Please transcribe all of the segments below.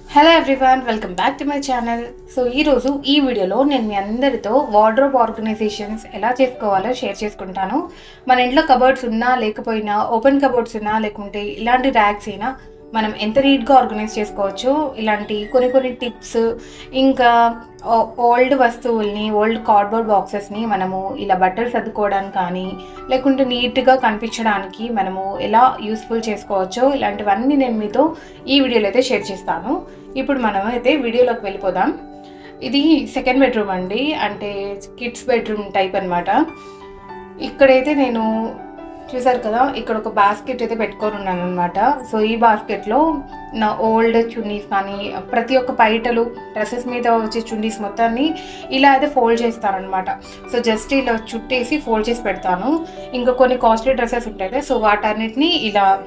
Hello everyone welcome back to my channel so ఈరోజు ఈ వీడియోలో నేను మీ అందరితో వార్డ్రోబ్ ఆర్గనైజేషన్స్ ఎలా చేసుకోవాలో షేర్ చేసుకుంటాను. మన ఇంట్లో కబర్డ్స్ ఉన్నా లేకపోయినా ఓపెన్ కబర్డ్స్ ఉన్నా లేకుంటే ఇలాంటి ర్యాక్స్ అయినా మనం ఎంత నీట్గా ఆర్గనైజ్ చేసుకోవచ్చు ఇలాంటి కొన్ని కొన్ని టిప్స్ ఇంకా ఓల్డ్ వస్తువుల్ని ఓల్డ్ కార్డ్బోర్డ్ బాక్సెస్ని మనము ఇలా బట్టలు సర్దుకోవడానికి కానీ లేకుంటే నీట్గా కనిపించడానికి మనము ఎలా యూస్ఫుల్ చేసుకోవచ్చో ఇలాంటివన్నీ నేను మీతో ఈ వీడియోలో అయితే షేర్ చేస్తాను. ఇప్పుడు మనం అయితే వీడియోలోకి వెళ్ళిపోదాం. ఇది సెకండ్ బెడ్రూమ్ అండి. అంటే కిడ్స్ బెడ్రూమ్ టైప్ అనమాట ఇక్కడైతే నేను చూసారు కదా ఇక్కడ ఒక బాస్కెట్ అయితే పెట్టుకొని ఉన్నాను అనమాట సో ఈ బాస్కెట్లో నా ఓల్డ్ చున్నీస్ కానీ ప్రతి ఒక్క పైటలు డ్రెస్సెస్ మీద వచ్చే చున్నీస్ మొత్తాన్ని ఇలా అయితే ఫోల్డ్ చేస్తానమాట సో జస్ట్ ఇలా చుట్టేసి ఫోల్డ్ చేసి పెడతాను. ఇంకా కొన్ని కాస్ట్లీ డ్రెస్సెస్ ఉంటాయి సో వాటన్నిటిని ఇలా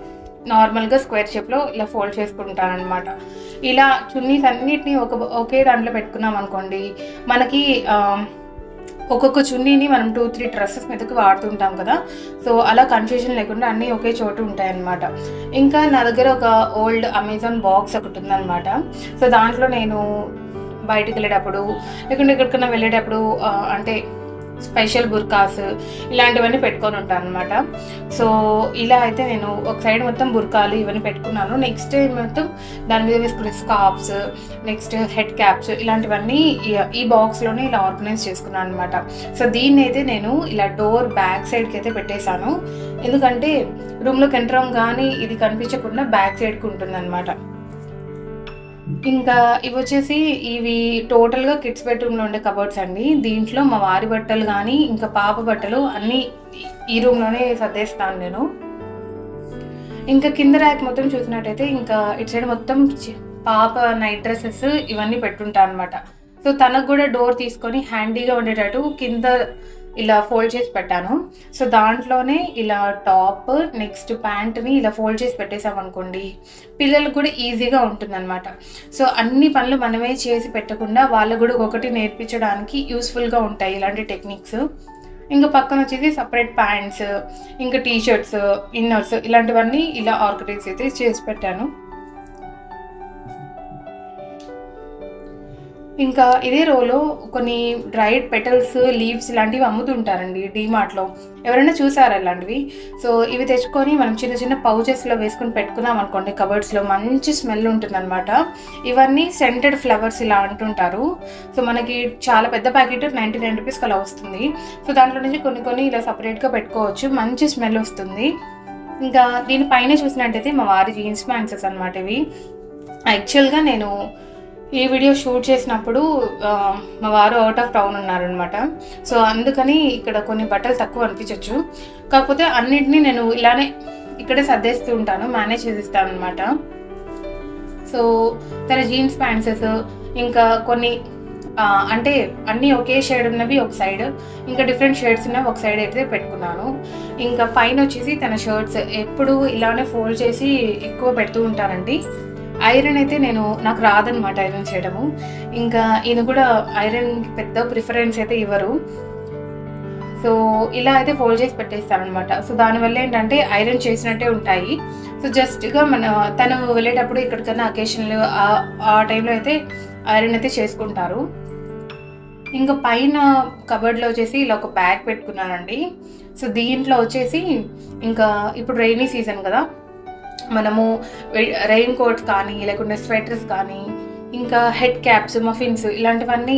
నార్మల్గా స్క్వేర్ షేప్లో ఇలా ఫోల్డ్ చేసుకుంటాను అనమాట ఇలా చున్నీస్ అన్నిటిని ఒక ఒకే దాంట్లో పెట్టుకున్నాం అనుకోండి మనకి ఒక్కొక్క చున్నీని మనం టూ త్రీ డ్రెస్సెస్ మీదకి వాడుతుంటాం కదా. సో అలా కన్ఫ్యూజన్ లేకుండా అన్నీ ఒకే చోటు ఉంటాయన్నమాట. ఇంకా నా దగ్గర ఒక ఓల్డ్ అమెజాన్ బాక్స్ ఒకటి ఉందన్నమాట. సో దాంట్లో నేను బయటికి వెళ్ళేటప్పుడు లేకుంటే ఎక్కడికైనా వెళ్ళేటప్పుడు అంటే స్పెషల్ బుర్కాస్ ఇలాంటివన్నీ పెట్టుకొని ఉంటాను అనమాట సో ఇలా అయితే నేను ఒక సైడ్ మొత్తం బుర్కాలు ఇవన్నీ పెట్టుకున్నాను. నెక్స్ట్ మొత్తం దాని మీద వేసుకునే స్కార్ఫ్స్ నెక్స్ట్ హెడ్ క్యాప్స్ ఇలాంటివన్నీ ఈ- ఈ బాక్స్లోనే ఇలా ఆర్గనైజ్ చేసుకున్నాను అనమాట సో దీన్ని అయితే నేను ఇలా డోర్ బ్యాక్ సైడ్కి అయితే పెట్టేశాను. ఎందుకంటే రూమ్లోకి ఎంటర్ కానీ ఇది కనిపించకుండా బ్యాక్ సైడ్కి ఉంటుంది అనమాట ఇంకా ఇవి వచ్చేసి ఇవి టోటల్గా కిడ్స్ బెడ్రూమ్లో ఉండే కబర్డ్స్ అండి. దీంట్లో మా వారి బట్టలు కానీ ఇంకా పాప బట్టలు అన్నీ ఈ- రూమ్లోనే సర్దేస్తాను నేను. ఇంకా కింద ర్యాక్ మొత్తం చూసినట్టయితే ఇంకా ఇటు సైడ్ మొత్తం చి- పాప నైట్ డ్రెస్సెస్ ఇవన్నీ పెట్టుంటాను అనమాట సో తనకు కూడా డోర్ తీసుకొని హ్యాండీగా ఉండేటట్టు కింద ఇలా ఫోల్డ్ చేసి పెట్టాను. సో దాంట్లోనే ఇలా టాప్ నెక్స్ట్ ప్యాంట్ని ఇలా ఫోల్డ్ చేసి పెట్టేసాం అనుకోండి పిల్లలకు కూడా ఈజీగా ఉంటుందన్నమాట. సో అన్ని పనులు మనమే చేసి పెట్టకుండా వాళ్ళకు కూడా ఒకటి నేర్పించడానికి యూస్ఫుల్గా ఉంటాయి ఇలాంటి టెక్నిక్స్. ఇంకా పక్కన వచ్చేసి సపరేట్ ప్యాంట్స్ ఇంకా టీషర్ట్స్ ఇన్నర్స్ ఇలాంటివన్నీ ఇలా ఆర్గనైజ్ అయితే చేసి పెట్టాను. ఇంకా ఇదే రోలో కొన్ని డ్రైడ్ పెటల్స్ లీవ్స్ ఇలాంటివి అమ్ముతుంటారండి డీమార్ట్లో ఎవరైనా చూసారా ఇలాంటివి? సో ఇవి తెచ్చుకొని మనం చిన్న చిన్న పౌచెస్లో వేసుకొని పెట్టుకున్నాం అనుకోండి కబర్డ్స్లో మంచి స్మెల్ ఉంటుందన్నమాట. ఇవన్నీ సెంటెడ్ ఫ్లవర్స్ ఇలా అంటుంటారు. సో మనకి చాలా పెద్ద ప్యాకెట్ నైంటీ నైన్ రూపీస్ అలా వస్తుంది. సో దాంట్లో నుంచి కొన్ని కొన్ని ఇలా సపరేట్గా పెట్టుకోవచ్చు మంచి స్మెల్ వస్తుంది. ఇంకా దీనిపైన చూసినట్టయితే మా వారి జీన్స్ ప్యాంట్సెస్ అనమాట ఇవి. యాక్చువల్గా నేను ఈ వీడియో షూట్ చేసినప్పుడు మా వారు అవుట్ ఆఫ్ టౌన్ ఉన్నారనమాట సో అందుకని ఇక్కడ కొన్ని బట్టలు తక్కువ అనిపించవచ్చు కాకపోతే అన్నిటినీ నేను ఇలానే ఇక్కడే సర్దేస్తూ ఉంటాను మేనేజ్ చేసిస్తాను అనమాట సో తన జీన్స్ ప్యాంట్సెస్ ఇంకా కొన్ని అంటే అన్నీ ఒకే షేడ్ ఉన్నవి ఒక సైడ్ ఇంకా డిఫరెంట్ షేడ్స్ ఉన్నవి ఒక సైడ్ అయితే పెట్టుకున్నాను. ఇంకా పైన వచ్చేసి తన షర్ట్స్ ఎప్పుడు ఇలానే ఫోల్డ్ చేసి ఎక్కువ పెడుతూ ఉంటానండి. ఐరన్ అయితే నేను నాకు రాదనమాట ఐరన్ చేయడము. ఇంకా ఈయన కూడా ఐరన్ పెద్ద ప్రిఫరెన్స్ అయితే ఇవ్వరు. సో ఇలా అయితే ఫోల్డ్ చేసి పెట్టేస్తారనమాట సో దానివల్ల ఏంటంటే ఐరన్ చేసినట్టే ఉంటాయి. సో జస్ట్గా మన తను వెళ్ళేటప్పుడు ఎక్కడికైనా అకేషన్లు ఆ టైంలో అయితే ఐరన్ అయితే చేసుకుంటారు. ఇంకా పైన కబర్డ్లో వచ్చేసి ఇలా ఒక బ్యాగ్ పెట్టుకున్నానండి. సో దీంట్లో వచ్చేసి ఇంకా ఇప్పుడు రైనీ సీజన్ కదా. మనము రెయిన్ కోట్స్ కానీ లేకుంటే స్వెటర్స్ కానీ ఇంకా హెడ్ క్యాప్స్ మఫిన్స్ ఇలాంటివన్నీ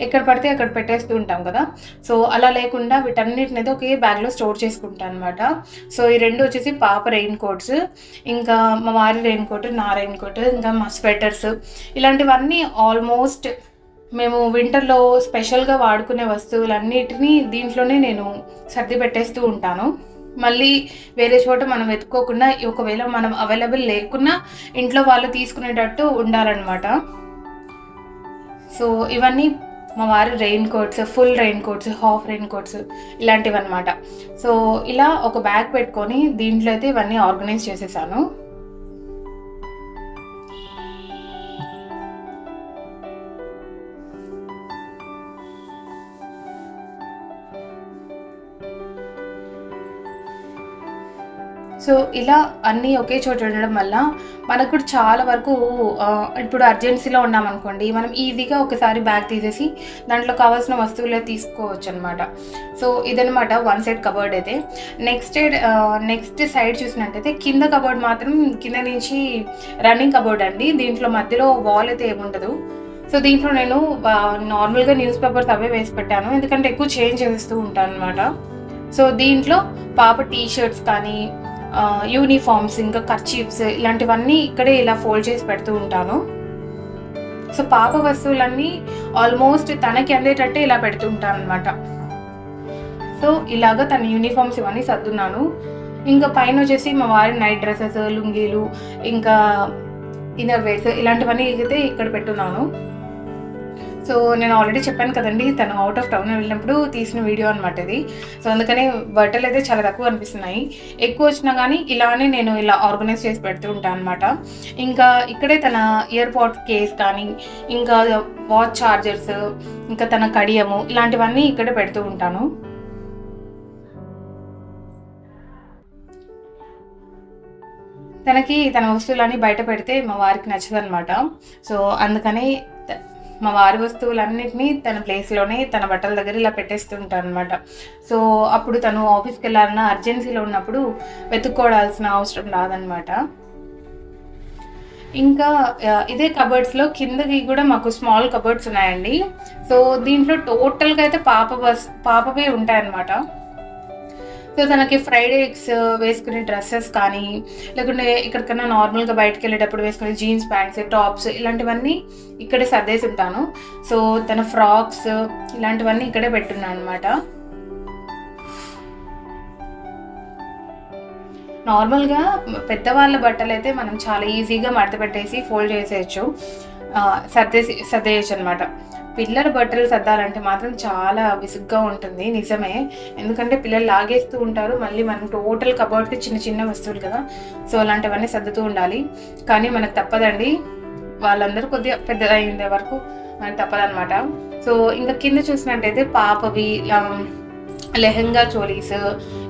ఎక్కడ పడితే అక్కడ పెట్టేస్తూ ఉంటాం కదా. సో అలా లేకుండా వీటన్నిటిని అయితే ఒకే బ్యాగ్లో స్టోర్ చేసుకుంటాను అనమాట సో ఈ రెండు వచ్చేసి పాప రెయిన్ కోట్స్ ఇంకా మా వారి రెయిన్ కోట్ నా రెయిన్ కోట్ ఇంకా మా స్వెటర్స్ ఇలాంటివన్నీ ఆల్మోస్ట్ మేము వింటర్లో స్పెషల్గా వాడుకునే వస్తువులన్నిటినీ దీంట్లోనే నేను సర్ది పెట్టేస్తూ ఉంటాను. మళ్ళీ వేరే చోట మనం వెతుక్కోకుండా ఒకవేళ మనం అవైలబుల్ లేకున్నా ఇంట్లో వాళ్ళు తీసుకునేటట్టు ఉండాలన్నమాట. సో ఇవన్నీ మా వారు raincoats full raincoats half raincoats ఇలాంటివి అనమాట సో ఇలా ఒక బ్యాగ్ పెట్టుకొని దీంట్లో అయితే ఇవన్నీ ఆర్గనైజ్ చేసేసాను. సో ఇలా అన్నీ ఒకే చోట ఉండడం వల్ల మనకు కూడా చాలా వరకు ఇప్పుడు అర్జెన్సీలో ఉన్నామనుకోండి మనం ఈజీగా ఒకసారి బ్యాగ్ తీసేసి దాంట్లో కావాల్సిన వస్తువులే తీసుకోవచ్చు అనమాట సో ఇదనమాట వన్ సైడ్ కబర్డ్ అయితే. నెక్స్ట్ నెక్స్ట్ సైడ్ చూసినట్టయితే కింద కబర్డ్ మాత్రం కింద నుంచి రన్నింగ్ కబర్డ్ అండి. దీంట్లో మధ్యలో వాల్ అయితే ఏముండదు. సో దీంట్లో నేను నార్మల్గా న్యూస్ పేపర్స్ అవే వేసి పెట్టాను. ఎందుకంటే ఎక్కువ చేంజ్ చేస్తూ ఉంటాను అనమాట సో దీంట్లో పాప టీ షర్ట్స్ కానీ యూనిఫామ్స్ ఇంకా కర్చీఫ్స్ ఇలాంటివన్నీ ఇక్కడే ఇలా ఫోల్డ్ చేసి పెడుతూ ఉంటాను. సో పాప వస్తువులన్నీ ఆల్మోస్ట్ తనకి అందేటట్టే ఇలా పెడుతూ ఉంటాను అనమాట సో ఇలాగా తన యూనిఫామ్స్ ఇవన్నీ సర్దున్నాను. ఇంకా పైన వచ్చేసి మా వారి నైట్ డ్రెస్సెస్ లుంగీలు ఇంకా ఇన్నర్ వేర్స్ ఇలాంటివన్నీ అయితే ఇక్కడ పెట్టున్నాను. సో నేను ఆల్రెడీ చెప్పాను కదండి తను అవుట్ ఆఫ్ టౌన్ వెళ్ళినప్పుడు తీసిన వీడియో అనమాట ఇది. సో అందుకని బట్టలు అయితే చాలా తక్కువ అనిపిస్తున్నాయి. ఎక్కువ వచ్చినా కానీ ఇలానే నేను ఇలా ఆర్గనైజ్ చేసి పెడుతూ ఉంటాను అనమాట ఇంకా ఇక్కడే తన ఇయర్ పాడ్ కేస్ కానీ ఇంకా వాచ్ చార్జర్స్ ఇంకా తన కడియము ఇలాంటివన్నీ ఇక్కడే పెడుతూ ఉంటాను. తనకి తన వస్తువులన్నీ బయట పెడితే మా వారికి నచ్చదనమాట సో అందుకని మా వారి వస్తువులన్నింటినీ తన ప్లేస్లోనే తన బట్టల దగ్గర ఇలా పెట్టేస్తుంటాను అనమాట సో అప్పుడు తను ఆఫీస్కి వెళ్ళాలన్నా అర్జెన్సీలో ఉన్నప్పుడు వెతుక్కోవాల్సిన అవసరం రాదనమాట ఇంకా ఇదే కబర్డ్స్లో కిందకి కూడా మాకు స్మాల్ కబర్డ్స్ ఉన్నాయండి. సో దీంట్లో టోటల్గా అయితే పాప బస్ పాపవే ఉంటాయన్నమాట. సో తనకి ఫ్రైడే ఎగ్స్ uh, వేసుకునే డ్రెస్సెస్ కానీ లేకుంటే ఎక్కడికైనా నార్మల్గా బయటకు వెళ్ళేటప్పుడు వేసుకునే జీన్స్ ప్యాంట్స్ టాప్స్ ఇలాంటివన్నీ ఇక్కడే సర్దేసి ఉంటాను. సో తన ఫ్రాక్స్ ఇలాంటివన్నీ ఇక్కడే పెట్టున్నాను అనమాట నార్మల్గా పెద్దవాళ్ళ బట్టలు అయితే మనం చాలా ఈజీగా మడత పెట్టేసి ఫోల్డ్ చేసేయచ్చు. Uh, సర్దేసి సర్దేయచ్చు అనమాట పిల్లల బట్టలు సర్దాలంటే మాత్రం చాలా విసుగ్గా ఉంటుంది నిజమే. ఎందుకంటే పిల్లలు లాగేస్తూ ఉంటారు మళ్ళీ మనం టోటల్ కబోర్డ్కి చిన్న చిన్న వస్తువులు కదా. సో అలాంటివన్నీ సర్దుతూ ఉండాలి. కానీ మనకు తప్పదండి. వాళ్ళందరూ కొద్దిగా పెద్దదయ్యే వరకు మనకు తప్పదనమాట సో ఇంకా కింద చూసినట్టయితే పాపవి లెహంగా చోలీస్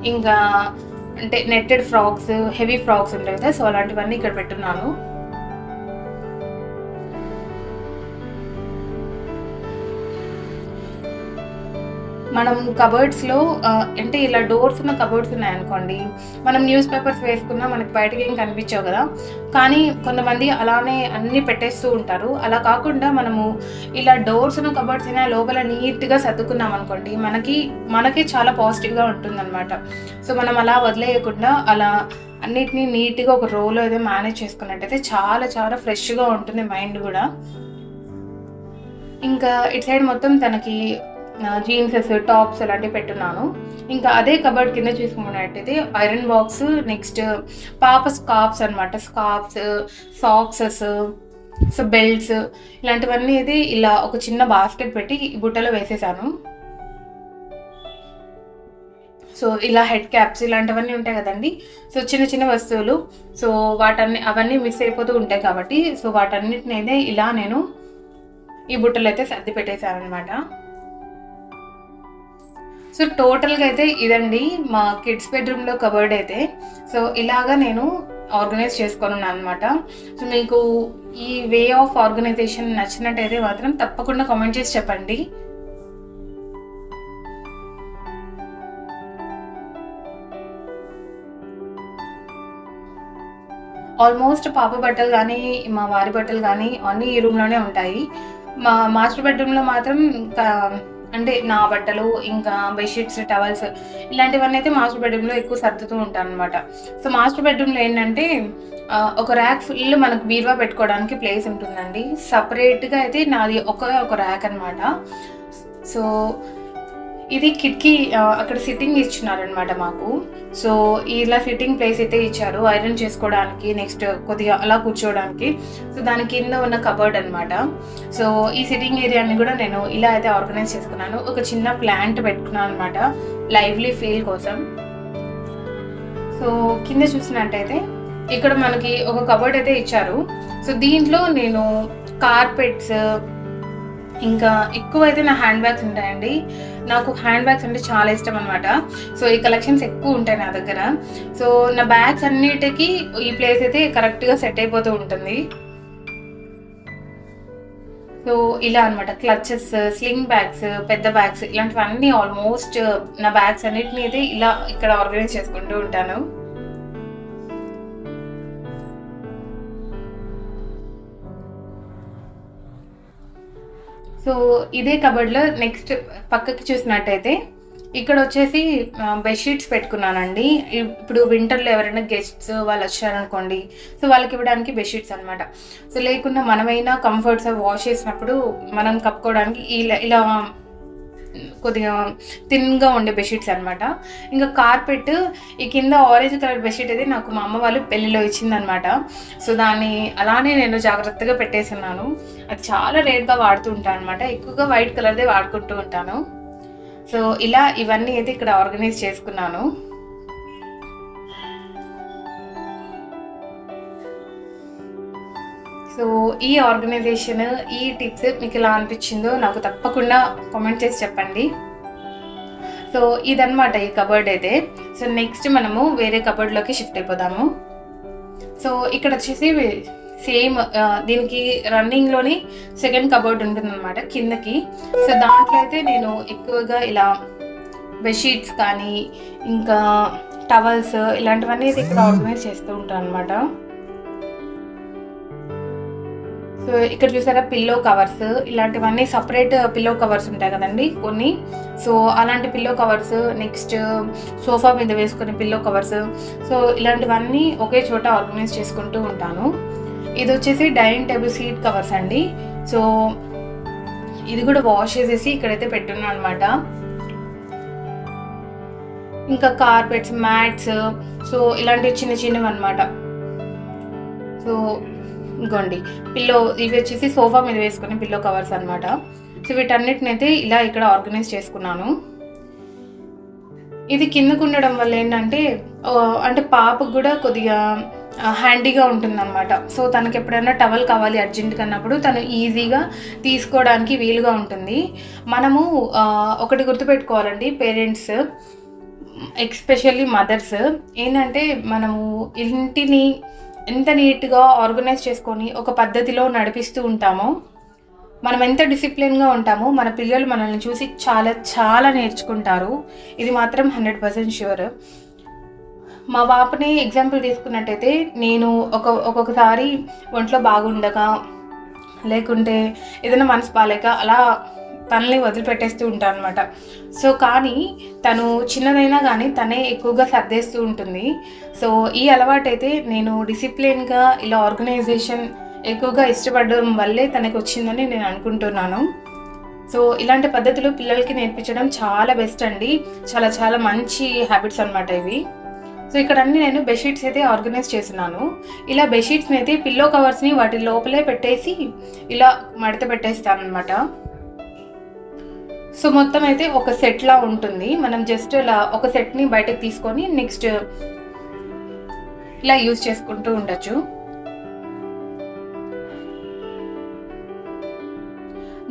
ఇంకా అంటే నెట్టెడ్ ఫ్రాక్స్ హెవీ ఫ్రాక్స్ ఉంటాయి కదా. సో అలాంటివన్నీ ఇక్కడ పెట్టున్నాను. మనం కబర్డ్స్లో అంటే ఇలా డోర్స్ ఉన్న కబర్డ్స్ ఉన్నాయనుకోండి మనం న్యూస్ పేపర్స్ వేసుకున్నా మనకి బయటకి ఏం కనిపించావు కదా. కానీ కొంతమంది అలానే అన్నీ పెట్టేస్తూ ఉంటారు. అలా కాకుండా మనము ఇలా డోర్స్ ఉన్న కబర్డ్స్ అయినా లోపల నీట్గా సర్దుకున్నాం అనుకోండి మనకి మనకే చాలా పాజిటివ్గా ఉంటుందన్నమాట. సో మనం అలా వదిలేయకుండా అలా అన్నిటినీ నీట్గా ఒక రోలో ఏదో మేనేజ్ చేసుకున్నట్టయితే చాలా చాలా ఫ్రెష్గా ఉంటుంది మైండ్ కూడా. ఇంకా ఇటు సైడ్ మొత్తం తనకి జీన్సెస్ టాప్స్ అలాంటివి పెట్టున్నాను. ఇంకా అదే కబర్డ్ కింద చూసుకున్నట్టయితే ఐరన్ బాక్స్ నెక్స్ట్ పాప స్కార్ఫ్స్ అనమాట స్కార్ఫ్స్ సాక్సెస్ సో బెల్ట్స్ ఇలాంటివన్నీ అయితే ఇలా ఒక చిన్న బాస్కెట్ పెట్టి ఈ బుట్టలో వేసేసాను. సో ఇలా హెడ్ క్యాప్స్ ఇలాంటివన్నీ ఉంటాయి కదండి. సో చిన్న చిన్న వస్తువులు. సో వాటన్ని అవన్నీ మిస్ అయిపోతూ ఉంటాయి కాబట్టి సో వాటన్నిటిని అయితే ఇలా నేను ఈ బుట్టలు అయితే సర్ది పెట్టేశాను అనమాట సో టోటల్గా అయితే ఇదండి మా కిడ్స్ బెడ్రూమ్లో కబర్డ్ అయితే. సో ఇలాగా నేను ఆర్గనైజ్ చేసుకొని ఉన్నాను అనమాట సో మీకు ఈ వే ఆఫ్ ఆర్గనైజేషన్ నచ్చినట్టయితే మాత్రం తప్పకుండా కామెంట్ చేసి చెప్పండి. ఆల్మోస్ట్ పాప బట్టలు కానీ మా వారి బట్టలు కానీ అన్నీ ఈ రూమ్లోనే ఉంటాయి. మా మాస్టర్ బెడ్రూమ్లో మాత్రం అంటే నా బట్టలు ఇంకా బెడ్షీట్స్ టవల్స్ ఇలాంటివన్నీ అయితే మాస్టర్ బెడ్రూమ్లో ఎక్కువ సర్దుతూ ఉంటాను అనమాట సో మాస్టర్ బెడ్రూమ్లో ఏంటంటే ఒక ర్యాక్ ఫుల్ మనకు బీరువా పెట్టుకోవడానికి ప్లేస్ ఉంటుందండి. సపరేట్గా అయితే నాది ఒక ఒక ర్యాక్ అనమాట సో ఇది కిటికీ అక్కడ సిట్టింగ్ ఇచ్చినారనమాట మాకు. సో ఇలా సిట్టింగ్ ప్లేస్ అయితే ఇచ్చారు. ఐరన్ చేసుకోవడానికి నెక్స్ట్ కొద్దిగా అలా కూర్చోవడానికి. సో దాని కింద ఉన్న కబర్డ్ అనమాట సో ఈ సిట్టింగ్ ఏరియాని కూడా నేను ఇలా అయితే ఆర్గనైజ్ చేసుకున్నాను. ఒక చిన్న ప్లాంట్ పెట్టుకున్నాను అనమాట లైవ్లీ ఫీల్ కోసం. సో కింద చూసినట్టయితే ఇక్కడ మనకి ఒక కబర్డ్ అయితే ఇచ్చారు. సో దీంట్లో నేను కార్పెట్స్ ఇంకా ఎక్కువ అయితే నా హ్యాండ్ బ్యాగ్స్ ఉంటాయండి. నాకు హ్యాండ్ బ్యాగ్స్ అంటే చాలా ఇష్టం అనమాట సో ఈ కలెక్షన్స్ ఎక్కువ ఉంటాయి నా దగ్గర. సో నా బ్యాగ్స్ అన్నిటికీ ఈ ప్లేస్ అయితే కరెక్ట్గా సెట్ అయిపోతూ ఉంటుంది. సో ఇలా అనమాట క్లచెస్ స్లింగ్ బ్యాగ్స్ పెద్ద బ్యాగ్స్ ఇలాంటివన్నీ ఆల్మోస్ట్ నా బ్యాగ్స్ అన్నిటిని అయితే ఇలా ఇక్కడ ఆర్గనైజ్ చేసుకుంటూ ఉంటాను. సో ఇదే కబర్డ్లో నెక్స్ట్ పక్కకి చూసినట్టయితే ఇక్కడ వచ్చేసి బెడ్షీట్స్ పెట్టుకున్నానండి. ఇప్పుడు వింటర్లో ఎవరైనా గెస్ట్స్ వాళ్ళు వచ్చారనుకోండి సో వాళ్ళకి ఇవ్వడానికి బెడ్షీట్స్ అనమాట సో లేకుండా మనమైనా కంఫర్ట్స్ వాష్ చేసినప్పుడు మనం కప్పుకోవడానికి ఇలా ఇలా కొద్దిగా థిన్గా ఉండే బెడ్షీట్స్ అనమాట ఇంకా కార్పెట్ ఈ కింద ఆరెంజ్ కలర్ బెడ్షీట్ అయితే నాకు మా అమ్మ వాళ్ళు పెళ్ళిలో ఇచ్చిందనమాట సో దాన్ని అలానే నేను జాగ్రత్తగా పెట్టేసున్నాను. అది చాలా రేట్గా వాడుతూ ఉంటాను అనమాట ఎక్కువగా వైట్ కలర్దే వాడుకుంటూ ఉంటాను. సో ఇలా ఇవన్నీ అయితే ఇక్కడ ఆర్గనైజ్ చేసుకున్నాను. సో ఈ ఆర్గనైజేషన్ ఈ టిప్స్ మీకు ఎలా అనిపించిందో నాకు తప్పకుండా కామెంట్ చేసి చెప్పండి. సో ఇదన్నమాట ఈ కబర్డ్ అయితే. సో నెక్స్ట్ మనము వేరే కబర్డ్లోకి షిఫ్ట్ అయిపోదాము. సో ఇక్కడ వచ్చేసి సేమ్ దీనికి రన్నింగ్లోని సెకండ్ కబోర్డ్ ఉంటుంది అనమాట కిందకి. సో దాంట్లో అయితే నేను ఎక్కువగా ఇలా బెడ్షీట్స్ కానీ ఇంకా టవల్స్ ఇలాంటివన్నీ అయితే ఇక్కడ ఆర్గనైజ్ చేస్తూ ఉంటాను అనమాట సో ఇక్కడ చూసారా పిల్లో కవర్స్ ఇలాంటివన్నీ సపరేట్ పిల్లో కవర్స్ ఉంటాయి కదండి కొన్ని. సో అలాంటి పిల్లో కవర్స్ నెక్స్ట్ సోఫా మీద వేసుకునే పిల్లో కవర్స్ సో ఇలాంటివన్నీ ఒకే చోట ఆర్గనైజ్ చేసుకుంటూ ఉంటాను. ఇది వచ్చేసి డైనింగ్ టేబుల్ సీట్ కవర్స్ అండి. సో ఇది కూడా వాష్ చేసేసి ఇక్కడైతే పెట్టున్నాను అనమాట ఇంకా కార్పెట్స్ మ్యాట్స్ సో ఇలాంటివి చిన్న చిన్నవి అనమాట సో ఇంకోండి పిల్లో ఇవి వచ్చేసి సోఫా మీద వేసుకుని పిల్లో కవర్స్ అనమాట సో వీటన్నిటినైతే ఇలా ఇక్కడ ఆర్గనైజ్ చేసుకున్నాను. ఇది కిందకు ఉండడం వల్ల ఏంటంటే అంటే పాపకు కూడా కొద్దిగా హ్యాండీగా ఉంటుందన్నమాట. సో తనకి ఎప్పుడైనా టవల్ కావాలి అర్జెంట్గా అన్నప్పుడు తను ఈజీగా తీసుకోవడానికి వీలుగా ఉంటుంది. మనము ఒకటి గుర్తుపెట్టుకోవాలండి పేరెంట్స్ ఎక్స్పెషల్లీ మదర్స్ ఏంటంటే మనము ఇంటిని ఎంత నీట్గా ఆర్గనైజ్ చేసుకొని ఒక పద్ధతిలో నడిపిస్తూ ఉంటామో మనం ఎంత డిసిప్లిన్గా ఉంటామో మన పిల్లలు మనల్ని చూసి చాలా చాలా నేర్చుకుంటారు. ఇది మాత్రం హండ్రెడ్ పర్సెంట్ ష్యూర్. మా పాపని ఎగ్జాంపుల్ తీసుకున్నట్టయితే నేను ఒక ఒక్కొక్కసారి ఒంట్లో బాగుండగా లేకుంటే ఏదైనా మనసు బాగాలేక అలా తనని వదిలిపెట్టేస్తూ ఉంటాను అనమాట సో కానీ తను చిన్నదైనా కానీ తనే ఎక్కువగా సర్దేస్తూ ఉంటుంది. సో ఈ అలవాటైతే నేను డిసిప్లిన్గా ఇలా ఆర్గనైజేషన్ ఎక్కువగా ఇష్టపడడం వల్లే తనకు వచ్చిందని నేను అనుకుంటున్నాను. సో ఇలాంటి పద్ధతులు పిల్లలకి నేర్పించడం చాలా బెస్ట్ అండి. చాలా చాలా మంచి హ్యాబిట్స్ అనమాట ఇవి. సో ఇక్కడ అన్ని నేను బెడ్షీట్స్ అయితే ఆర్గనైజ్ చేస్తున్నాను. ఇలా బెడ్షీట్స్ని అయితే పిల్లో కవర్స్ని వాటి లోపలే పెట్టేసి ఇలా మడత పెట్టేస్తాను అనమాట సో మొత్తం అయితే ఒక సెట్లా ఉంటుంది. మనం జస్ట్ ఇలా ఒక సెట్ని బయటకు తీసుకొని నెక్స్ట్ ఇలా యూజ్ చేసుకుంటూ ఉండొచ్చు.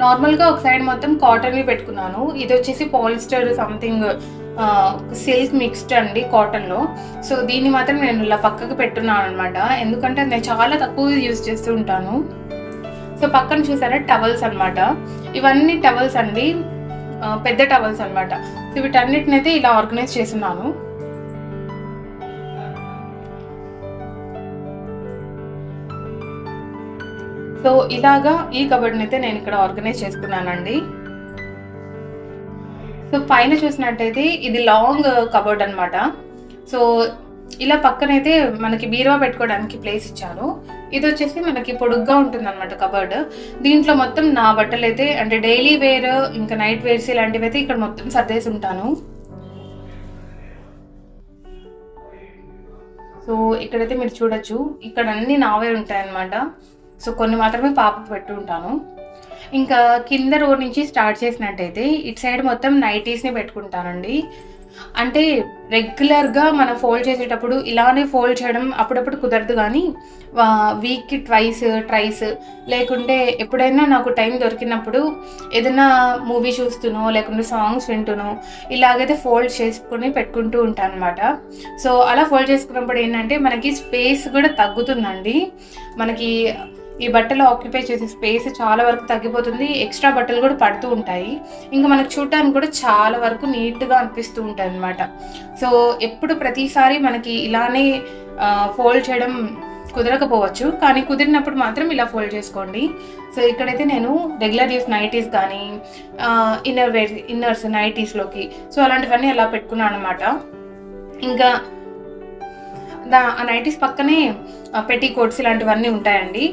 నార్మల్గా ఒక సైడ్ మొత్తం కాటన్వి పెట్టుకున్నాను. ఇది వచ్చేసి పాలిస్టర్ సంథింగ్ సిల్క్ మిక్స్డ్ అండి కాటన్లో సో దీన్ని మాత్రం నేను ఇలా పక్కకు పెట్టున్నాను అనమాట ఎందుకంటే నేను చాలా తక్కువ యూజ్ చేస్తూ ఉంటాను. సో పక్కన చూసారా టవల్స్ అనమాట ఇవన్నీ టవల్స్ అండి. పెద్ద టవల్స్ అనమాట సో వీటన్నిటినైతే ఇలా ఆర్గనైజ్ చేస్తున్నాను. సో ఇలాగా ఈ కబర్డ్ని అయితే నేను ఇక్కడ ఆర్గనైజ్ చేసుకున్నానండి. సో పైన చూసినట్టయితే ఇది లాంగ్ కబర్డ్ అనమాట సో ఇలా పక్కనైతే మనకి బీరువా పెట్టుకోవడానికి ప్లేస్ ఇచ్చారు. ఇది వచ్చేసి మనకి పొడుగ్గా ఉంటుంది అనమాట కబర్డ్ దీంట్లో మొత్తం నా బట్టలు అయితే అంటే డైలీ వేర్ ఇంకా నైట్ వేర్స్ ఇలాంటివి అయితే ఇక్కడ మొత్తం సర్దేసి ఉంటాను. సో ఇక్కడైతే మీరు చూడొచ్చు ఇక్కడ అన్ని నావే ఉంటాయన్నమాట. సో కొన్ని మాత్రమే పాపకు పెట్టి ఉంటాను. ఇంకా కింద రోడ్ నుంచి స్టార్ట్ చేసినట్టయితే ఇటు సైడ్ మొత్తం నైటీస్ని పెట్టుకుంటానండి. అంటే రెగ్యులర్గా మనం ఫోల్డ్ చేసేటప్పుడు ఇలానే ఫోల్డ్ చేయడం అప్పుడప్పుడు కుదరదు కానీ వీక్కి ట్వైస్ ట్రైస్ లేకుంటే ఎప్పుడైనా నాకు టైం దొరికినప్పుడు ఏదైనా మూవీ చూస్తునో లేకుంటే సాంగ్స్ వింటునో ఇలాగైతే ఫోల్డ్ చేసుకుని పెట్టుకుంటూ ఉంటాను అనమాట సో అలా ఫోల్డ్ చేసుకున్నప్పుడు ఏంటంటే మనకి స్పేస్ కూడా తగ్గుతుందండి. మనకి ఈ బట్టలు ఆక్యుపై చేసే స్పేస్ చాలా వరకు తగ్గిపోతుంది. ఎక్స్ట్రా బట్టలు కూడా పడుతూ ఉంటాయి. ఇంకా మనకు చూడటానికి కూడా చాలా వరకు నీట్గా అనిపిస్తూ ఉంటాయి అనమాట సో ఎప్పుడు ప్రతిసారి మనకి ఇలానే ఫోల్డ్ చేయడం కుదరకపోవచ్చు. కానీ కుదిరినప్పుడు మాత్రం ఇలా ఫోల్డ్ చేసుకోండి. సో ఇక్కడైతే నేను రెగ్యులర్ యూస్ నైటీస్ కానీ ఇన్నర్ వేర్ ఇన్నర్స్ నైటీస్లోకి సో అలాంటివన్నీ అలా పెట్టుకున్నాను అనమాట ఇంకా దా ఆ నైటీస్ పక్కనే పెట్టి కోట్స్ ఇలాంటివన్నీ ఉంటాయండి.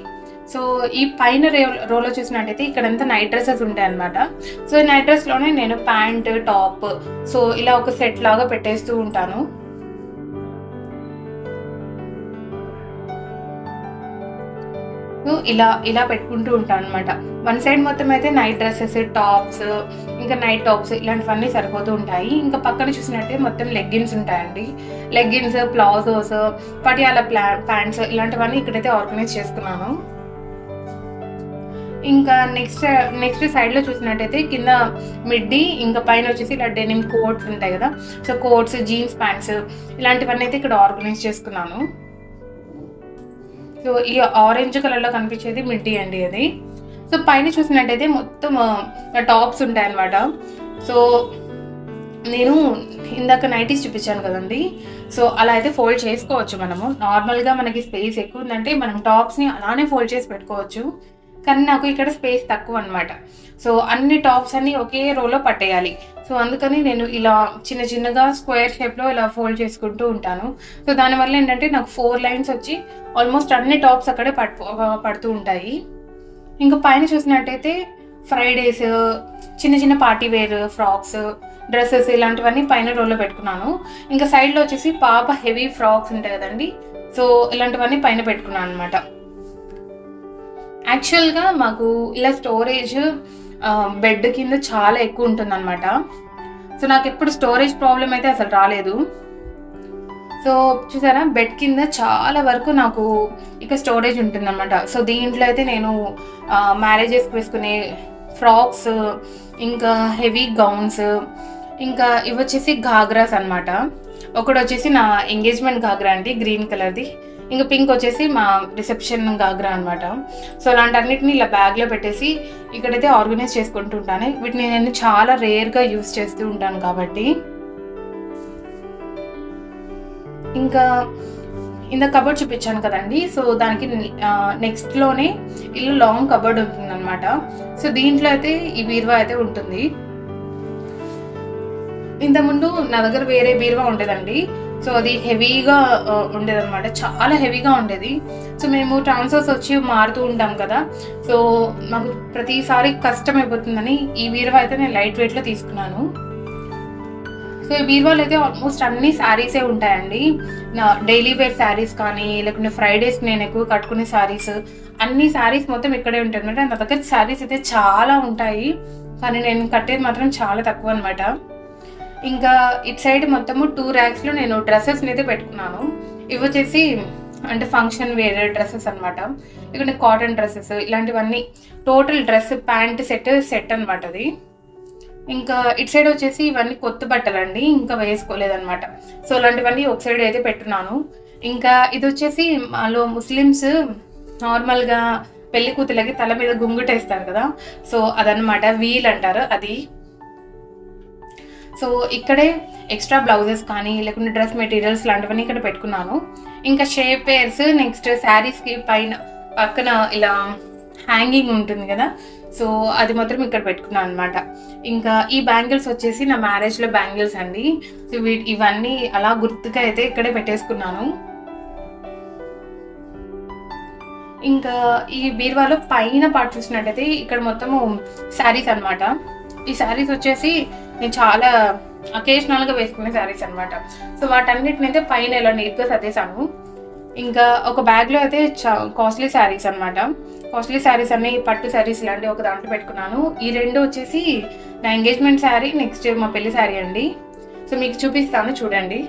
సో ఈ పైన రే రోలో చూసినట్టయితే ఇక్కడంతా నైట్ డ్రెస్సెస్ ఉంటాయి అనమాట సో ఈ నైట్ డ్రెస్లోనే నేను ప్యాంట్ టాప్ సో ఇలా ఒక సెట్ లాగా పెట్టేస్తూ ఉంటాను. ఇలా ఇలా పెట్టుకుంటూ ఉంటాను అనమాట వన్ సైడ్ మొత్తం అయితే నైట్ డ్రెస్సెస్ టాప్స్ ఇంకా నైట్ టాప్స్ ఇలాంటివన్నీ సరిపోతూ ఉంటాయి. ఇంకా పక్కన చూసినట్టే మొత్తం లెగ్గిన్స్ ఉంటాయండి. లెగ్గిన్స్ ప్లాజోస్ పటియాల ప్లా ప్యాంట్స్ ఇలాంటివన్నీ ఇక్కడైతే ఆర్గనైజ్ చేసుకున్నాను. ఇంకా నెక్స్ట్ నెక్స్ట్ సైడ్లో చూసినట్టయితే కింద మిడ్డీ ఇంకా పైన వచ్చేసి ఇలా డెనిమ్ కోట్స్ ఉంటాయి కదా. సో కోట్స్ జీన్స్ ప్యాంట్స్ ఇలాంటివన్నీ అయితే ఇక్కడ ఆర్గనైజ్ చేసుకున్నాను. సో ఈ ఆరెంజ్ కలర్లో కనిపించేది మిడ్డీ అండి అది. సో పైన చూసినట్టయితే మొత్తం టాప్స్ ఉంటాయి అనమాట సో నేను ఇందాక నైటీస్ చూపించాను కదండి. సో అలా అయితే ఫోల్డ్ చేసుకోవచ్చు మనము. నార్మల్గా మనకి స్పేస్ ఎక్కువ ఉందంటే మనం టాప్స్ని అలానే ఫోల్డ్ చేసి పెట్టుకోవచ్చు. కానీ నాకు ఇక్కడ స్పేస్ తక్కువ అనమాట సో అన్ని టాప్స్ అన్ని ఒకే రోలో పట్టేయాలి. సో అందుకని నేను ఇలా చిన్న చిన్నగా స్క్వేర్ షేప్లో ఇలా ఫోల్డ్ చేసుకుంటూ ఉంటాను. సో దానివల్ల ఏంటంటే నాకు ఫోర్ లైన్స్ వచ్చి ఆల్మోస్ట్ అన్ని టాప్స్ అక్కడే పట్టు పడుతూ ఉంటాయి. ఇంకా పైన చూసినట్టయితే ఫ్రైడేస్ చిన్న చిన్న పార్టీ వేర్ ఫ్రాక్స్ డ్రెస్సెస్ ఇలాంటివన్నీ పైన రోల్లో పెట్టుకున్నాను. ఇంకా సైడ్లో వచ్చేసి పాప హెవీ ఫ్రాక్స్ ఉంటాయి కదండి. సో ఇలాంటివన్నీ పైన పెట్టుకున్నాను అనమాట యాక్చువల్గా మాకు ఇలా స్టోరేజ్ బెడ్ కింద చాలా ఎక్కువ ఉంటుందన్నమాట. సో నాకు ఎప్పుడు స్టోరేజ్ ప్రాబ్లం అయితే అసలు రాలేదు. సో చూసారా? బెడ్ కింద చాలా వరకు నాకు ఇక స్టోరేజ్ ఉంటుందన్నమాట. సో దీంట్లో అయితే నేను మ్యారేజెస్కి వేసుకునే ఫ్రాక్స్ ఇంకా హెవీ గౌన్స్ ఇంకా ఇవి వచ్చేసి ఘాగ్రాస్ అనమాట ఒకటి వచ్చేసి నా ఎంగేజ్మెంట్ ఘాగ్రా అండి గ్రీన్ కలర్ది ఇంకా పింక్ వచ్చేసి మా రిసెప్షన్ గాగ్రా అనమాట సో అలాంటి ఇలా బ్యాగ్లో పెట్టేసి ఇక్కడైతే ఆర్గనైజ్ చేసుకుంటూ ఉంటాను. వీటిని నేను చాలా రేర్గా యూస్ చేస్తూ ఉంటాను కాబట్టి. ఇంకా ఇంత కబర్డ్ చూపించాను కదండి. సో దానికి నెక్స్ట్లోనే ఇల్లు లాంగ్ కబర్డ్ ఉంటుందన్నమాట. సో దీంట్లో అయితే ఈ బీరువా అయితే ఉంటుంది. ఇంతకుముందు నా దగ్గర వేరే బీరువా ఉండేదండి. సో అది హెవీగా ఉండేది అనమాట చాలా హెవీగా ఉండేది. సో మేము ట్రాన్స్ఫర్స్ వచ్చి మారుతూ ఉంటాం కదా. సో మాకు ప్రతిసారి కష్టం అయిపోతుందని ఈ బీరువా అయితే నేను లైట్ వెయిట్లో తీసుకున్నాను. సో ఈ బీరువాలు అయితే ఆల్మోస్ట్ అన్ని శారీసే ఉంటాయండి. నా డైలీ వేర్ శారీస్ కానీ లేకుంటే ఫ్రైడేస్ నేను ఎక్కువ కట్టుకునే శారీస్ అన్ని శారీస్ మొత్తం ఇక్కడే ఉంటాయి అనమాట నా దగ్గర శారీస్ అయితే చాలా ఉంటాయి. కానీ నేను కట్టేది మాత్రం చాలా తక్కువ అనమాట ఇంకా ఇటు సైడ్ మొత్తము టూ ర్యాక్స్లో నేను డ్రెస్సెస్ అయితే పెట్టుకున్నాను. ఇవి వచ్చేసి అంటే ఫంక్షన్ వేరే డ్రెస్సెస్ అనమాట ఇక్కడ కాటన్ డ్రెస్సెస్ ఇలాంటివన్నీ total dress pant set set అనమాట అది. ఇంకా ఇటు సైడ్ వచ్చేసి ఇవన్నీ కొత్త బట్టలు అండి ఇంకా వేసుకోలేదన్నమాట. సో ఇలాంటివన్నీ ఒక సైడ్ అయితే పెట్టున్నాను. ఇంకా ఇది వచ్చేసి మాలో ముస్లిమ్స్ నార్మల్గా పెళ్ళి కూతులకి తల మీద గుంగుటేస్తారు కదా. సో అదనమాట వీల్ అంటారు అది. సో ఇక్కడే ఎక్స్ట్రా బ్లౌజెస్ కానీ లేకుంటే డ్రెస్ మెటీరియల్స్ లాంటివన్నీ ఇక్కడ పెట్టుకున్నాను. ఇంకా షేప్ వేర్స్ నెక్స్ట్ శారీస్కి పైన పక్కన ఇలా హ్యాంగింగ్ ఉంటుంది కదా. సో అది మాత్రం ఇక్కడ పెట్టుకున్నాను అనమాట ఇంకా ఈ బ్యాంగిల్స్ వచ్చేసి నా మ్యారేజ్లో బ్యాంగిల్స్ అండి. సో వీ ఇవన్నీ అలా గుర్తుగా అయితే ఇక్కడే పెట్టేసుకున్నాను. ఇంకా ఈ బీరువాలో పైన పార్ట్ చూసినట్టయితే ఇక్కడ మొత్తము శారీస్ అనమాట ఈ శారీస్ వచ్చేసి నేను చాలా అకేషనల్గా వేసుకునే శారీస్ అనమాట సో వాటన్నిటిని అయితే పైన ఇలా నీట్గా సర్దేశాను. ఇంకా ఒక బ్యాగ్లో అయితే చా కాస్ట్లీ శారీస్ అనమాట కాస్ట్లీ శారీస్ అన్ని పట్టు శారీస్ ఇలాంటివి ఒక దాంట్లో పెట్టుకున్నాను. ఈ రెండు వచ్చేసి నా ఎంగేజ్మెంట్ శారీ నెక్స్ట్ మా పెళ్ళి శారీ అండి. సో మీకు చూపిస్తాను చూడండి.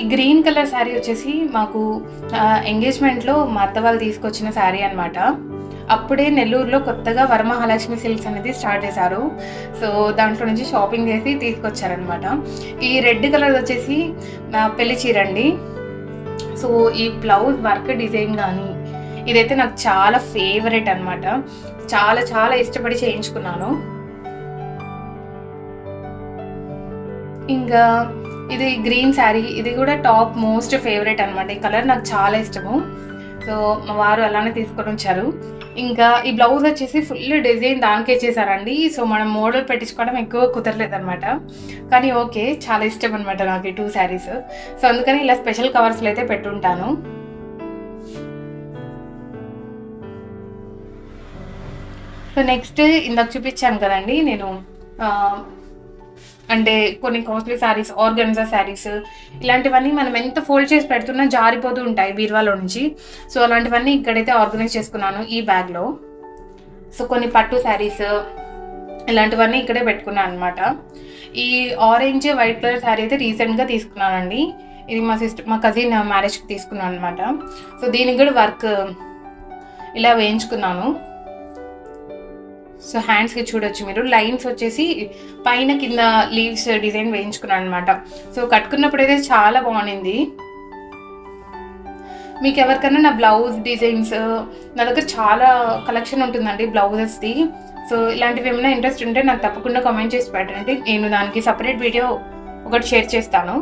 ఈ గ్రీన్ కలర్ శారీ వచ్చేసి మాకు ఎంగేజ్మెంట్లో మా అత్త వాళ్ళు తీసుకొచ్చిన శారీ అనమాట అప్పుడే నెల్లూరులో కొత్తగా వరమహాలక్ష్మి సిల్క్స్ అనేది స్టార్ట్ చేశారు. సో దాంట్లో నుంచి షాపింగ్ చేసి తీసుకొచ్చారనమాట ఈ రెడ్ కలర్ వచ్చేసి నా పెళ్ళి చీర అండి. సో ఈ బ్లౌజ్ వర్క్ డిజైన్ కానీ ఇదైతే నాకు చాలా ఫేవరెట్ అనమాట చాలా చాలా ఇష్టపడి చేయించుకున్నాను. ఇంకా ఇది గ్రీన్ శారీ. ఇది కూడా టాప్ మోస్ట్ ఫేవరెట్ అనమాట ఈ కలర్ నాకు చాలా ఇష్టము. సో మా వారు అలానే తీసుకొని వచ్చారు. ఇంకా ఈ బ్లౌజ్ వచ్చేసి ఫుల్ డిజైన్ దానికే చేశారండి. సో మనం మోడల్ పెట్టించుకోవడం ఎక్కువ కుదరలేదు అనమాట కానీ ఓకే చాలా ఇష్టం అనమాట నాకు ఈ టూ శారీస్. సో అందుకని ఇలా స్పెషల్ కవర్స్లో అయితే పెట్టుంటాను. సో నెక్స్ట్ ఇందాక చూపించాను కదండి నేను అంటే కొన్ని కాస్ట్లీ శారీస్ ఆర్గన్జా శారీస్ ఇలాంటివన్నీ మనం ఎంత ఫోల్డ్ చేసి పెడుతున్నా జారిపోతూ ఉంటాయి బీరువాలో నుంచి. సో అలాంటివన్నీ ఇక్కడైతే ఆర్గనైజ్ చేసుకున్నాను ఈ బ్యాగ్లో సో కొన్ని పట్టు శారీస్ ఇలాంటివన్నీ ఇక్కడే పెట్టుకున్నాను అనమాట ఈ ఆరెంజ్ వైట్ కలర్ శారీ అయితే రీసెంట్గా తీసుకున్నానండి. ఇది మా సిస్టర్ మా కజిన్ మ్యారేజ్కి తీసుకున్నాను అనమాట సో దీనికి కూడా వర్క్ ఇలా వేయించుకున్నాను. సో హ్యాండ్స్కి చూడొచ్చు మీరు. లైన్స్ వచ్చేసి పైన కింద లీవ్స్ డిజైన్ వేయించుకున్నాను అనమాట సో కట్టుకున్నప్పుడు అయితే చాలా బాగుంది మీకు ఎవరికైనా నా బ్లౌజ్ డిజైన్స్ నా దగ్గర చాలా కలెక్షన్ ఉంటుందండి బ్లౌజెస్ది సో ఇలాంటివి ఏమైనా ఇంట్రెస్ట్ ఉంటే నాకు తప్పకుండా కమెంట్ చేసి పెట్టండి. నేను దానికి సపరేట్ వీడియో ఒకటి షేర్ చేస్తాను.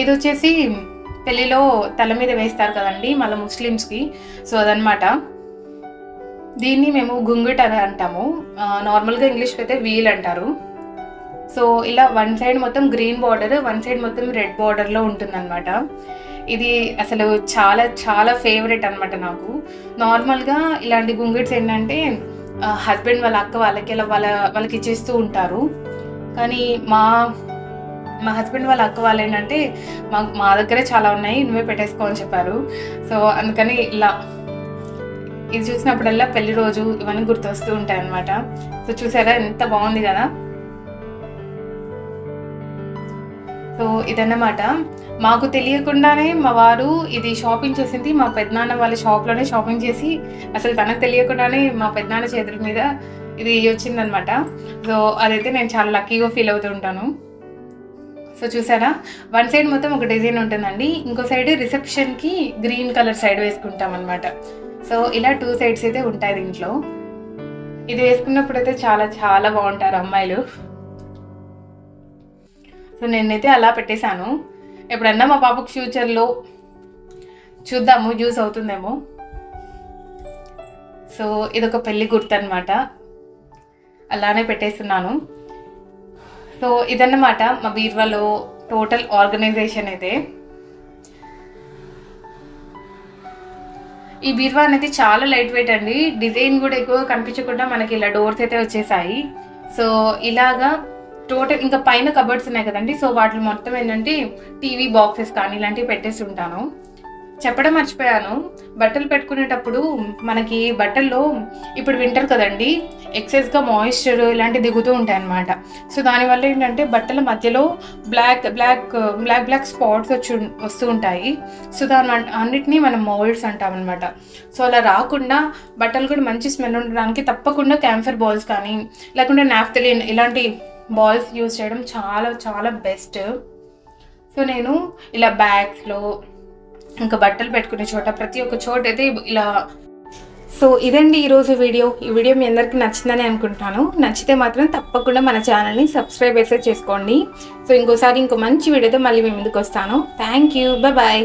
ఇది వచ్చేసి పెళ్ళిలో తల మీద వేస్తారు కదండి మళ్ళీ ముస్లిమ్స్కి. సో అదనమాట దీన్ని మేము గుంగుట్ అని అంటాము. నార్మల్గా ఇంగ్లీష్కి అయితే వీల్ అంటారు. సో ఇలా వన్ సైడ్ మొత్తం గ్రీన్ బార్డర్ వన్ సైడ్ మొత్తం రెడ్ బార్డర్లో ఉంటుందన్నమాట. ఇది అసలు చాలా చాలా ఫేవరెట్ అనమాట నాకు. నార్మల్గా ఇలాంటి గుంగిట్స్ ఏంటంటే హస్బెండ్ వాళ్ళ అక్క వాళ్ళకి ఇలా వాళ్ళ వాళ్ళకి ఇచ్చేస్తూ ఉంటారు. కానీ మా మా హస్బెండ్ వాళ్ళ అక్క వాళ్ళు ఏంటంటే మా మా దగ్గరే చాలా ఉన్నాయి నువ్వే పెట్టేసుకో అని చెప్పారు. సో అందుకని ఇలా ఇది చూసినప్పుడల్లా పెళ్ళి రోజు ఇవన్నీ గుర్తొస్తూ ఉంటాయి అనమాట సో చూసారా ఎంత బాగుంది కదా? సో ఇదన్నమాట. మాకు తెలియకుండానే మా వారు ఇది షాపింగ్ చేసింది. మా పెద్దనాన్న వాళ్ళ షాప్లోనే షాపింగ్ చేసి అసలు తనకు తెలియకుండానే మా పెద్దనాన్న చేతుల మీద ఇది వచ్చిందనమాట సో అదైతే నేను చాలా లక్కీగా ఫీల్ అవుతూ ఉంటాను. సో చూసారా వన్ సైడ్ మొత్తం ఒక డిజైన్ ఉంటుందండి. ఇంకో సైడ్ రిసెప్షన్కి గ్రీన్ కలర్ సైడ్ వేసుకుంటాం అనమాట సో ఇలా టూ సైడ్స్ అయితే ఉంటాయి దీంట్లో. ఇది వేసుకున్నప్పుడు అయితే చాలా చాలా బాగుంటారు అమ్మాయిలు. సో నేనైతే అలా పెట్టేశాను. ఎప్పుడన్నా మా పాపకు ఫ్యూచర్లో చూద్దాము యూస్ అవుతుందేమో. సో ఇదొక పెళ్ళి గుర్తు అనమాట అలానే పెట్టేస్తున్నాను. సో ఇదన్నమాట మా బీర్వాలో టోటల్ ఆర్గనైజేషన్ అయితే. ఈ బీర్వా అనేది చాలా లైట్ వెయిట్ అండి. డిజైన్ కూడా ఎక్కువ కనిపించకుండా మనకి ఇలా డోర్స్ అయితే వచ్చేసాయి. సో ఇలాగా టోటల్ ఇంకా పైన కబర్డ్స్ ఉన్నాయి కదండి. సో వాటిలో మొత్తం ఏంటంటే టీవీ బాక్సెస్ కానీ ఇలాంటివి పెట్టేసి ఉంటాను. చెప్పడం మర్చిపోయాను. బట్టలు పెట్టుకునేటప్పుడు మనకి బట్టల్లో ఇప్పుడు వింటర్ కదండి ఎక్సెస్గా మాయిశ్చర్ ఇలాంటివి దిగుతూ ఉంటాయి అన్నమాట సో దానివల్ల ఏంటంటే బట్టల మధ్యలో black black black black spots వచ్చి వస్తూ ఉంటాయి. సో దాని అన్నిటినీ మనం మౌల్డ్స్ అంటాం అనమాట సో అలా రాకుండా బట్టలు కూడా మంచి స్మెల్ ఉండడానికి తప్పకుండా క్యాంఫర్ బాల్స్ కానీ లేకుంటే నాఫ్తలిన్ ఇలాంటి బాల్స్ యూజ్ చేయడం చాలా చాలా బెస్ట్ సో నేను ఇలా బ్యాగ్స్లో ఇంకా బట్టలు పెట్టుకునే చోట ప్రతి ఒక్క చోట అయితే ఇలా సో ఇదండి ఈరోజు వీడియో. ఈ వీడియో మీ అందరికీ నచ్చిందని అనుకుంటాను. నచ్చితే మాత్రం తప్పకుండా మన ఛానల్ని సబ్స్క్రైబ్ అయితే చేసుకోండి సో ఇంకోసారి ఇంకో మంచి వీడియోతో మళ్ళీ మీ ముందుకు వస్తాను. Thank you bye